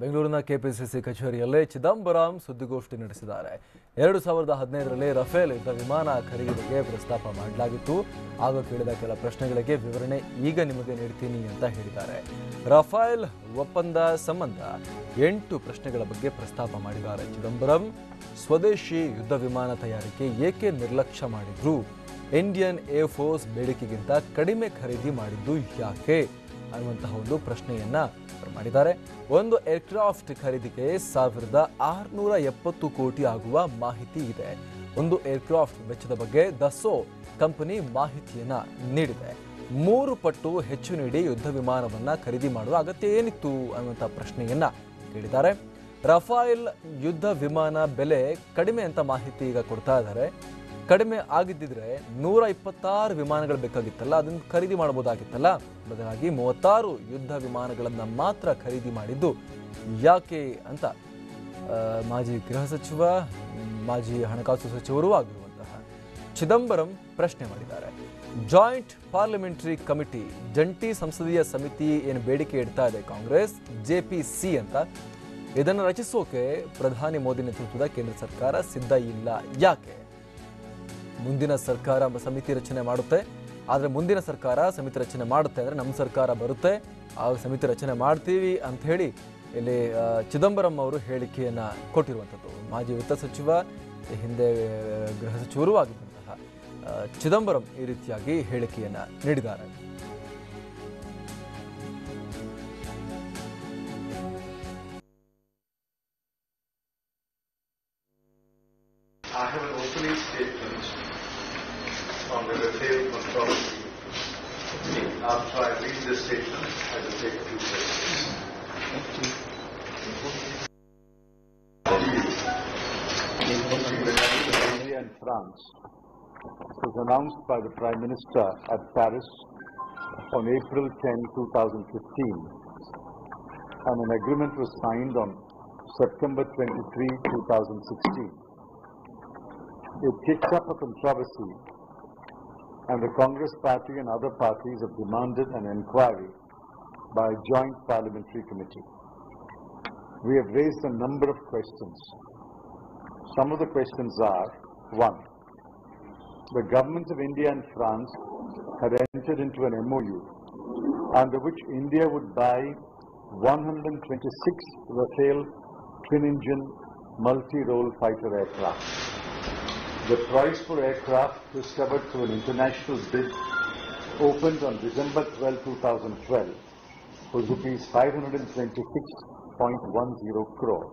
ಬೆಂಗಳೂರಿನ ಕೆಪಿಸಿಸಿ ಕಚೇರಿಯಲ್ಲೇ ಚಿದಂಬರಂ ಸುದ್ದಿಗೋಷ್ಠಿ ನಡೆಸಿದ್ದಾರೆ. ಎರಡು ಸಾವಿರದ ಹದಿನೈದರಲ್ಲಿ ರಫೇಲ್ ಯುದ್ಧ ವಿಮಾನ ಖರೀದಿ ಪ್ರಸ್ತಾಪ ಮಾಡಲಾಗಿತ್ತು. ಆಗ ಕೇಳಿದ ಕೆಲ ಪ್ರಶ್ನೆಗಳಿಗೆ ವಿವರಣೆ ಈಗ ನಿಮಗೆ ನೀಡ್ತೀನಿ ಅಂತ ಹೇಳಿದ್ದಾರೆ. ರಫೇಲ್ ಒಪ್ಪಂದ ಸಂಬಂಧ ಎಂಟು ಪ್ರಶ್ನೆಗಳ ಬಗ್ಗೆ ಪ್ರಸ್ತಾಪ ಮಾಡಿದ್ದಾರೆ. ಚಿದಂಬರಂ ಸ್ವದೇಶಿ ಯುದ್ಧ ವಿಮಾನ ತಯಾರಿಕೆ ಏಕೆ ನಿರ್ಲಕ್ಷ್ಯ ಮಾಡಿದ್ರು? ಇಂಡಿಯನ್ ಏರ್ಫೋರ್ಸ್ ಬೇಡಿಕೆಗಿಂತ ಕಡಿಮೆ ಖರೀದಿ ಮಾಡಿದ್ದು ಯಾಕೆ? ಅನ್ನುವಂತಹ ಒಂದು ಪ್ರಶ್ನೆಯನ್ನ ಮಾಡಿದ್ದಾರೆ. ಒಂದು ಏರ್ಕ್ರಾಫ್ಟ್ ಖರೀದಿಗೆ ಸಾವಿರದ ಆರುನೂರ ಎಪ್ಪತ್ತು ಕೋಟಿ ಆಗುವ ಮಾಹಿತಿ ಇದೆ. ಒಂದು ಏರ್ಕ್ರಾಫ್ಟ್ ವೆಚ್ಚದ ಬಗ್ಗೆ ದಸೋ ಕಂಪನಿ ಮಾಹಿತಿಯನ್ನ ನೀಡಿದೆ. ಮೂರು ಪಟ್ಟು ಹೆಚ್ಚು ನೀಡಿ ಯುದ್ಧ ವಿಮಾನವನ್ನ ಖರೀದಿ ಮಾಡುವ ಅಗತ್ಯ ಏನಿತ್ತು ಅನ್ನುವಂಥ ಪ್ರಶ್ನೆಯನ್ನ ಕೇಳಿದ್ದಾರೆ. ರಫಾಯಲ್ ಯುದ್ಧ ವಿಮಾನ ಬೆಲೆ ಕಡಿಮೆ ಅಂತ ಮಾಹಿತಿ ಈಗ ಕೊಡ್ತಾ ಇದ್ದಾರೆ. ಕಡಿಮೆ ಆಗಿದ್ದಿದ್ರೆ ನೂರ ಇಪ್ಪತ್ತಾರು ವಿಮಾನಗಳು ಬೇಕಾಗಿತ್ತಲ್ಲ, ಅದನ್ನು ಖರೀದಿ ಮಾಡಬಹುದಾಗಿತ್ತಲ್ಲ. ಬದಲಾಗಿ ಮೂವತ್ತಾರು ಯುದ್ಧ ವಿಮಾನಗಳನ್ನು ಮಾತ್ರ ಖರೀದಿ ಮಾಡಿದ್ದು ಯಾಕೆ ಅಂತ ಮಾಜಿ ಗೃಹ ಸಚಿವ, ಮಾಜಿ ಹಣಕಾಸು ಸಚಿವರೂ ಆಗಿರುವಂತಹ ಚಿದಂಬರಂ ಪ್ರಶ್ನೆ ಮಾಡಿದ್ದಾರೆ. ಜಾಯಿಂಟ್ ಪಾರ್ಲಿಮೆಂಟರಿ ಕಮಿಟಿ, ಜಂಟಿ ಸಂಸದೀಯ ಸಮಿತಿ ಏನು ಬೇಡಿಕೆ ಇಡ್ತಾ ಇದೆ ಕಾಂಗ್ರೆಸ್ ಜೆಪಿಸಿ ಅಂತ, ಇದನ್ನು ರಚಿಸೋಕೆ ಪ್ರಧಾನಿ ಮೋದಿ ನೇತೃತ್ವದ ಕೇಂದ್ರ ಸರ್ಕಾರ ಸಿದ್ಧ ಇಲ್ಲ. ಯಾಕೆ? ಮುಂದಿನ ಸರ್ಕಾರ ಸಮಿತಿ ರಚನೆ ಮಾಡುತ್ತೆ. ಆದರೆ ಮುಂದಿನ ಸರ್ಕಾರ ಸಮಿತಿ ರಚನೆ ಮಾಡುತ್ತೆ ಅಂದರೆ ನಮ್ಮ ಸರ್ಕಾರ ಬರುತ್ತೆ. ಆಗ ಸಮಿತಿ ರಚನೆ ಮಾಡ್ತೀವಿ ಅಂತ ಹೇಳಿ ಇಲ್ಲಿ ಚಿದಂಬರಂ ಅವರು ಹೇಳಿಕೆಯನ್ನು ಕೊಟ್ಟಿರುವಂಥದ್ದು. ಮಾಜಿ ವಿತ್ತ ಸಚಿವ ಹಿಂದೆ ಆ, ಗೃಹ ಸಚಿವರೂ ಆಗಿದ್ದಂತಹ ಚಿದಂಬರಂ ಈ ರೀತಿಯಾಗಿ ಹೇಳಿಕೆಯನ್ನು ನೀಡಿದ್ದಾರೆ. I an opening statement on the Rafale controversy. After I read this statement, I will take a few questions. India and France was announced by the Prime Minister at Paris on April 10, 2015, and an agreement was signed on September 23, 2016. It kicked up a controversy, and the Congress Party and other parties have demanded an inquiry by a joint parliamentary committee. We have raised a number of questions. Some of the questions are, one, the governments of India and France had entered into an MOU under which India would buy 126 Rafale twin-engine multi-role fighter aircraft. The price for aircraft discovered through an international bid opened on December 12, 2012 was rupees 526.10 crore.